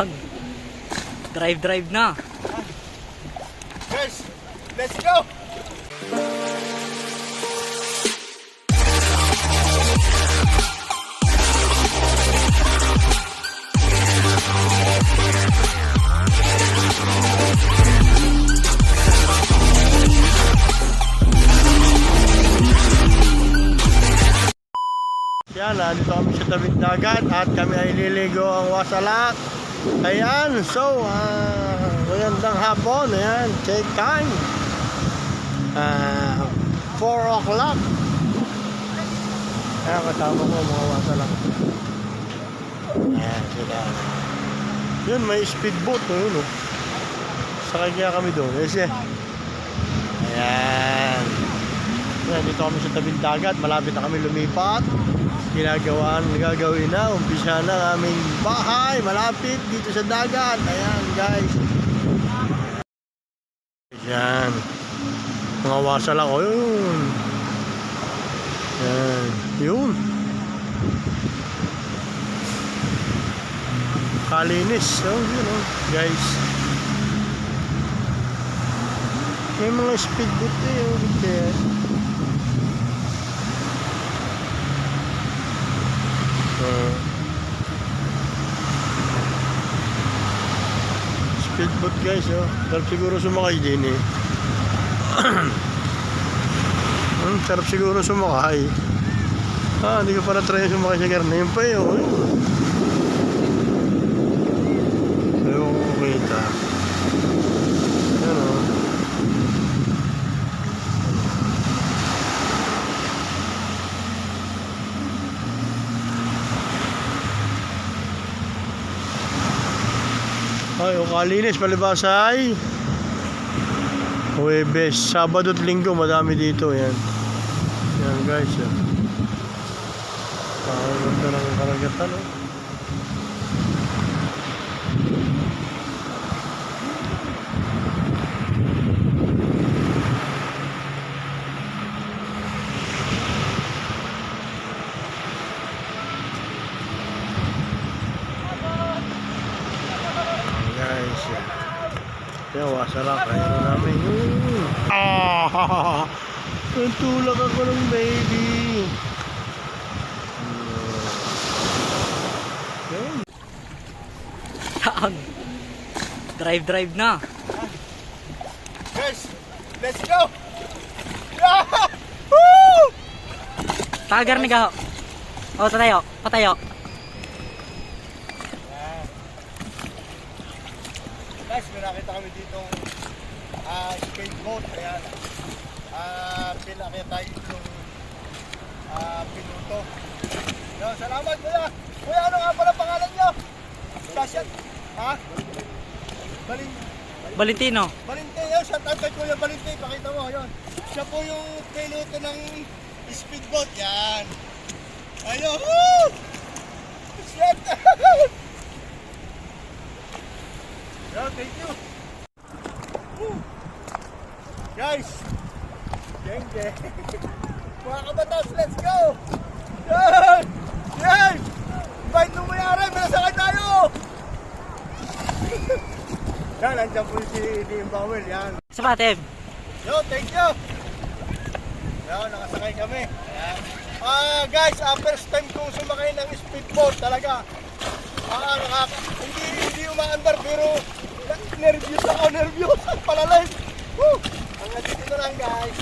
Yan. Drive-drive na. Guys, let's go! Yan, nandito kami sa tabing dagat at kami ay liligo ang wasalak. Ayan, so, ah, magandang hapon. Ayan, check time. Ah, 4 o'clock. Ayan, kasama ko mga wasalak. Ayan, sila. Yun, may speedboat. Oh, yun, oh. Sakay kaya kami doon. Kasi, ayan. Ayan, dito kami sa tabing dagat. Malapit na kami lumipat ginagawaan, gagawin na, umpisa na ang aming bahay, malapit dito sa dagat. Ayan, guys. Ayan. Mga wasa lang, oh, yun. Ayan, yun. Kalinis, oh, yun, oh, guys. May mga speedboat eh, oh, kaya. Uh, speedboat guys, oh. Sarap siguro sumakay din eh. hmm, sarap siguro sumakay. Ah, hindi ko pa na-try sumakay sa karne. Yun pa eh, oh. Ewan ko kita. Yan oh. Ay, o kalinis palibas ay Huwebes, Sabado at Linggo madami dito yan. Yan guys. Yan. Ah, ganda ng karagatan oh. Guys, yan. Kaya wasarap, kaya na namin. Mm. Ah! Natulak ako ng baby. Yan. Yan. Drive-drive na. Guys, let's go! Woo! Tagar ni gaho. O, tatayo. Patayo. Guys, may nakita kami ditong ah skateboat. Ayan. Ah, pinakita tayo yung ah, pinuto. Yo, salamat kuya. Kuya, ano nga pala pangalan nyo? Sasyan. Ha? Balin Valentino. Yun. Shout out kay Kuya Balintay. Pakita mo, yun. Siya po yung piloto ng speedboat. Yan. Ayun. Woo! Shout out! Yo, thank you. Woo! Guys. Geng, geng. Mga kabatas, let's go! Yan! Yan! Invite mo mayari, malasakay tayo! Yan, nandiyan po si Dean Bowell, yan. Sa patim. Yo, thank you. Yo, nakasakay kami. Ah, guys, ah, first time kong sumakay ng speedboat talaga. Ah, nakaka hindi hindi umaandar pero nervyos ako, nervyos ang palalay. Woo! Hanggang dito na guys.